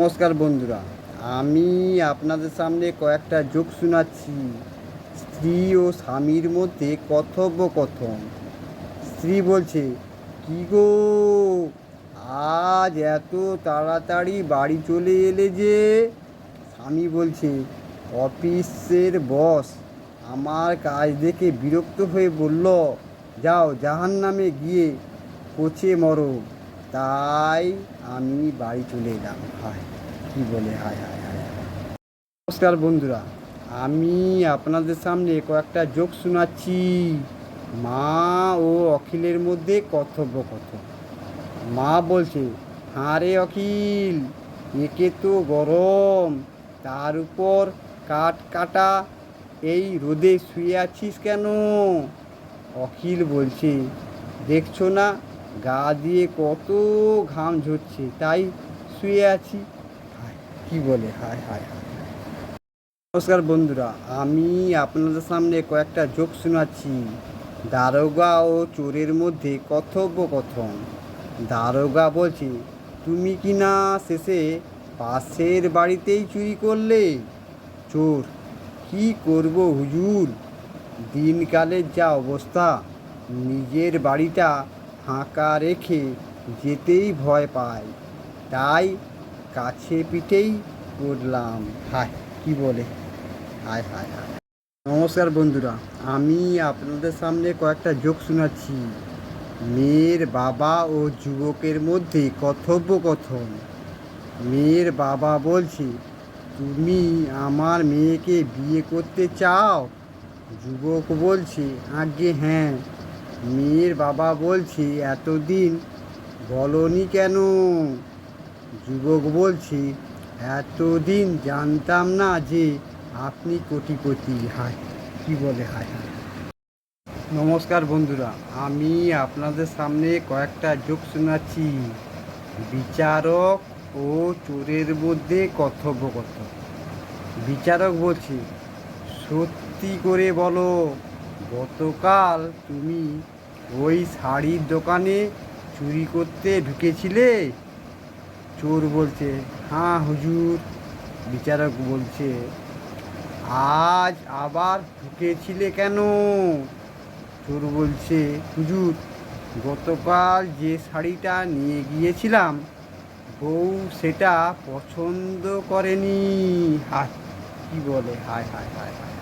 নমস্কার বন্ধুরা, আমি আপনাদের সামনে কয়েকটা যোগ শোনাচ্ছি। স্ত্রী ও স্বামীর মধ্যে কথোপকথন। স্ত্রী বলছে, কি গো, আজ এত তাড়াতাড়ি বাড়ি চলে এলে যে? স্বামী বলছে, অফিসের বস আমার কাজ দেখে বিরক্ত হয়ে বলল, যাও জাহান নামে গিয়ে পচে মরো তাই আমি বাড়ি চলে এলাম। হায়, কি বলে, হায় হায় হায়। নমস্কার বন্ধুরা, আমি আপনাদের সামনে কয়েকটা যোগ শোনাচ্ছি। মা ও অখিলের মধ্যে কথোপকথন। মা বলছে হ্যাঁ রে অখিল, একে তো গরম, তার উপর কাঠ কাটা, এই রোদে শুয়ে আছিস কেন? অখিল বলছে, দেখছ না গা দিয়ে কত ঘাম ঝরছে, তাই শুয়ে আছি। কি বলে? হায় হায় হায়। নমস্কার বন্ধুরা, আমি আপনাদের সামনে কয়েকটা যোগ শোনাচ্ছি। দারোগা ও চোরের মধ্যে কথোপকথন। দারোগা বলছে, তুমি কি না শেষে পাশের বাড়িতেই চুরি করলে? চোর, কি করব হুজুর? দিনকালের যা অবস্থা, নিজের বাড়িটা ফাঁকা রেখে যেতেই ভয় পায় তাই কাছে পিঠেই করলাম হায়, কি বলে? হায় হায় হায়। নমস্কার বন্ধুরা, আমি আপনাদের সামনে কয়েকটা যোগ শোনাচ্ছি। মেয়ের বাবা ও যুবকের মধ্যে কথোপকথন। মেয়ের বাবা বলছে, তুমি আমার মেয়েকে বিয়ে করতে চাও? যুবক বলছে আগে হ্যাঁ। মেয়ের বাবা বলছি, এতদিন বলনি কেন? যুবক বলছি, এতদিন জানতাম না যে আপনি কোটিপতি। হায়, কি বলে, হায় নমস্কার বন্ধুরা, আমি আপনাদের সামনে কয়েকটা যোগ শোনাচ্ছি। বিচারক ও চোরের মধ্যে কথোপকথন। বিচারক বলছি, সত্যি করে বলো গতকাল তুমি ওই শাড়ির দোকানে চুরি করতে ঢুকেছিলে? চোর বলছে হ্যাঁ হুজুর। বিচারক বলছে, আজ আবার ঢুকেছিলে কেন? চোর বলছে, হুজুর, গতকাল যে শাড়িটা নিয়ে গিয়েছিলাম, বউ সেটা পছন্দ করেনি। হায়, কি বলে? হায় হায় হায় হায়।